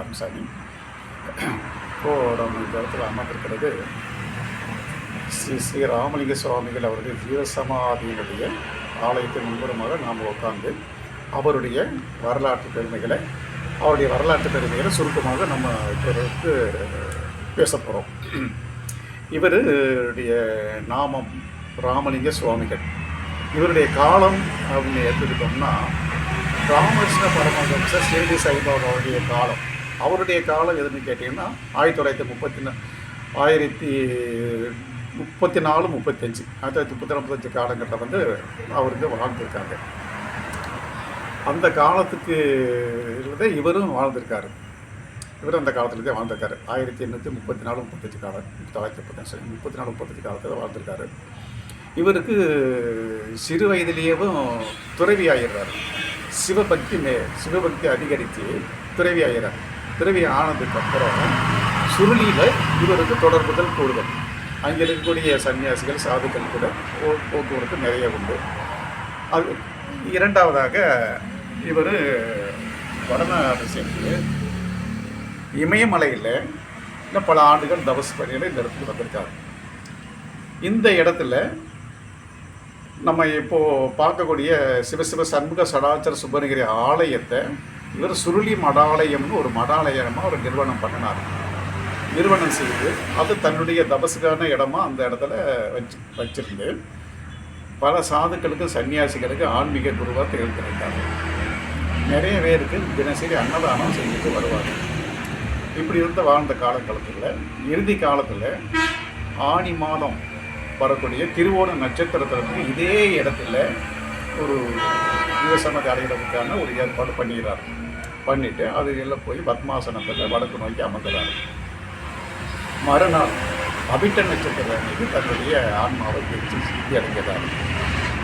கருமசாமி இப்போது நம்ம இந்த இடத்துல அமர்ந்திருக்கிறது ஸ்ரீ ஸ்ரீ ராமலிங்க சுவாமிகள் அவருடைய ஜீவசமாதியினுடைய ஆலயத்தின் முன்புறமாக நாம் உட்கார்ந்து அவருடைய வரலாற்று பெருமைகளை அவருடைய வரலாற்று பெருமைகளை சுருக்கமாக நம்ம இப்போதைக்கு பேச போகிறோம் இவருடைய நாமம் ராமலிங்க சுவாமிகள். இவருடைய காலம் அப்படின்னு எடுத்துக்கிட்டோம்னா ராமகிருஷ்ண பரமஹம்ச ஷிரடி சாய்பாபாவுடைய காலம். அவருடைய காலம் எதுன்னு கேட்டிங்கன்னா ஆயிரத்தி தொள்ளாயிரத்தி முப்பத்தி ஆயிரத்தி முப்பத்தி நாலு முப்பத்தஞ்சு. ஆயிரத்தி தொள்ளாயிரத்தி முப்பத்தி முப்பத்தஞ்சு காலங்களில் வந்து அவருக்கு வாழ்ந்திருக்காங்க. அந்த காலத்துக்கு இருந்தே இவரும் வாழ்ந்திருக்காரு. இவரும் அந்த காலத்துலேருந்தே வாழ்ந்திருக்காரு. ஆயிரத்தி எண்ணூற்றி முப்பத்தி நாலு முப்பத்தஞ்சு காலம் தொள்ளாயிரத்தி முப்பத்தஞ்சு முப்பத்தி நாலு முப்பத்தஞ்சு காலத்தில் வாழ்ந்திருக்காரு. இவருக்கு சிறு வயதிலேயும் துறவி ஆயிடுறாரு சிவபக்தி மே சிவபக்தி அதிகரித்து துறவி ஆகிறார் துறவி ஆனதுக்கப்புறம் சுருளியில் இவருக்கு தொடர்புகள் கூடுதல். அங்கே இருக்கக்கூடிய சன்னியாசிகள் சாதுக்கள் கூட போ- போக்குவரத்து நிறைய உண்டு. அது இரண்டாவதாக இவர் வடநாடு சென்று இமயமலையில் இன்னும் பல ஆண்டுகள் தபஸ் பணியில் இந்த இடத்துக்கு வந்திருக்காரு. இந்த இடத்துல நம்ம இப்போது பார்க்கக்கூடிய சிவசிவ சண்முக சடாச்சர சுப்பரகிரி ஆலயத்தை இவர் சுருளி மடாலயம்னு ஒரு மடாலயமாக ஒரு நிறுவனம் பண்ணினார். நிறுவனம் செய்து அது தன்னுடைய தபசுக்கான இடமா அந்த இடத்துல வச்சு வச்சிருந்து பல சாதுக்களுக்கு சன்னியாசிகளுக்கு ஆன்மீக குருவாக திகழ்ந்திருக்காங்க நிறைய பேருக்கு தினசரி அன்னதானம் செஞ்சுட்டு வருவாங்க இப்படி இருந்த வாழ்ந்த காலகட்டத்தில் இறுதி காலத்தில் ஆனி மாதம் வரக்கூடிய திருவோண நட்சத்திரத்திற்கு இதே இடத்துல ஒரு விவசாய அடைகிறதுக்கான ஒரு ஏற்பாடு பண்ணிடுறாரு. பண்ணிட்டு அது எல்லாம் போய் பத்மாசனத்தில் வடக்கு நோக்கி அமர்ந்துறாரு. மறுநாள் அபிட்ட நட்சத்திர மீது தன்னுடைய ஆன்மாவை பிரித்து சித்தி அடைகிறார்.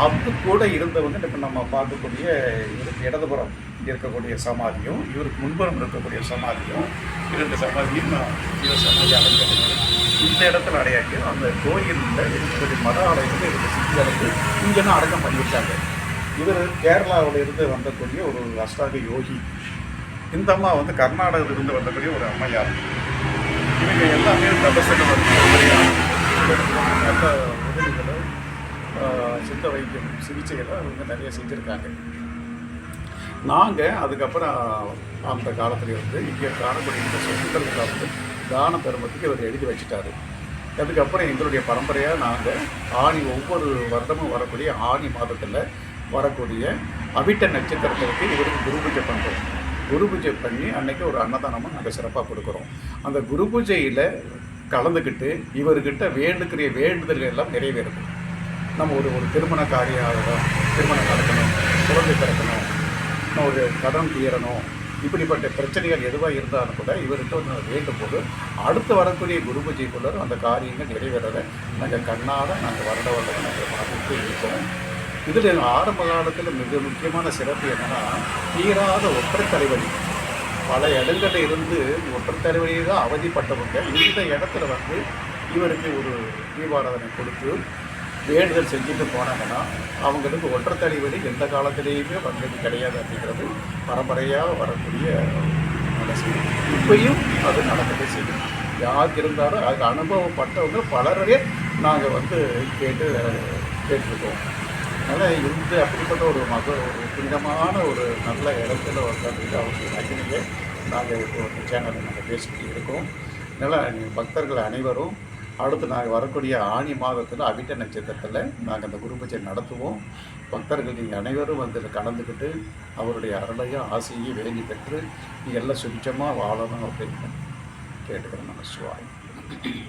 அது கூட இருந்தவங்க இப்போ நம்ம பார்க்கக்கூடிய இவருக்கு இடதுபுறம் இருக்கக்கூடிய சமாதியும் இவருக்கு முன்புறம் இருக்கக்கூடிய சமாதியும் இரண்டு சமாதியும் இவ சமாதி அடைஞ்சது இந்த இடத்துல அடையாக்கி அந்த கோயிலில் இருக்கக்கூடிய மத ஆலயத்தில் இருக்க சித்தி அடைந்து இங்கேனா அடக்கம் பண்ணியிருக்காங்க இவர் கேரளாவில் இருந்து வந்தக்கூடிய ஒரு அஷ்டாக யோகி. இந்த அம்மா வந்து கர்நாடகத்திலிருந்து வந்தக்கூடிய ஒரு அம்மையார். இவங்க எல்லாமே தபசில் நல்ல உதவிகளை சித்த வைத்தியம் சிகிச்சைகளை இவங்க நிறைய செஞ்சுருக்காங்க. நாங்கள் அதுக்கப்புறம் அந்த காலத்தில் இருந்து இங்கே காணக்கூடிய இந்த சொத்துக்களுக்கு வந்து தான தர்மத்துக்கு இவர் எழுதி வச்சுட்டாரு. அதுக்கப்புறம் எங்களுடைய பரம்பரையாக நாங்கள் ஆணி ஒவ்வொரு வருடமும் வரக்கூடிய ஆணி மாதத்தில் வரக்கூடிய அவிட்ட நட்சத்திரத்திற்கு இவருக்கு குரு பூஜை பண்ணுறோம் குரு பூஜை பண்ணி அன்னைக்கு ஒரு அன்னதானமும் நாங்கள் சிறப்பாக கொடுக்குறோம். அந்த குரு பூஜையில் கலந்துக்கிட்டு இவர்கிட்ட வேண்டுக்கிற வேண்டுதல்கள் எல்லாம் நிறைவேறுது. நம்ம ஒரு ஒரு திருமண காரியம் திருமணம் நடக்கணும் குழந்தை பிறக்கணும் நம்ம ஒரு கடன் தீரணும் இப்படிப்பட்ட பிரச்சனைகள் எதுவாக இருந்தாலும் கூட இவர்கிட்ட வந்து வேண்டும் போது அடுத்து வரக்கூடிய குரு பூஜைக்குள்ள அந்த காரியங்கள் நிறைவேறதை நாங்கள் கண்ணால் நாங்கள் வருட வருடம் நாங்கள் பார்த்துட்டு இருக்கோம் இதில் ஆரம்ப காலத்தில் மிக முக்கியமான சிறப்பு என்னென்னா தீராத ஒற்றை தலைவலி. பல இடங்கள்ல இருந்து ஒற்றை தலைவலியை தான் அவதிப்பட்டவங்க. இந்த இடத்துல வந்து இவருக்கு ஒரு தீபாராதனை கொடுத்து வேண்டுதல் செஞ்சுட்டு போனாங்கன்னா அவங்களுக்கு ஒற்றை தலைவலி எந்த காலத்திலேயுமே வந்தது கிடையாது அப்படிங்கிறது பரம்பரையாக வரக்கூடிய மனசு. இப்பையும் அது நடக்கவே செய்யும். யார் இருந்தாலும் அதுக்கு அனுபவப்பட்டவங்க பலரையே நாங்கள் வந்து கேட்டு கேட்டிருக்கோம். அதனால் இந்த அப்படிப்பட்ட ஒரு மக ஒரு புனிதமான ஒரு நல்ல இடத்துல உட்காந்துட்டு அவருக்கு அக்னியை நாங்கள் இப்போ ஒரு சேனலில் நாங்கள் பேசிக்கிட்டு இருக்கோம். அதனால் பக்தர்கள் அனைவரும் அடுத்து நாங்கள் வரக்கூடிய ஆணி மாதத்தில் அவிட்ட நட்சத்திரத்தில் நாங்கள் அந்த குருபூஜை நடத்துவோம். பக்தர்கள் நீங்கள் அனைவரும் வந்து கலந்துக்கிட்டு அவருடைய அருளையும் ஆசையும் வேண்டி பெற்று நீங்கள் எல்லாம் சுபிச்சமாக வாழணும் அப்படின்னு கேட்டுக்கிறேன் நம்ம சுவாய்.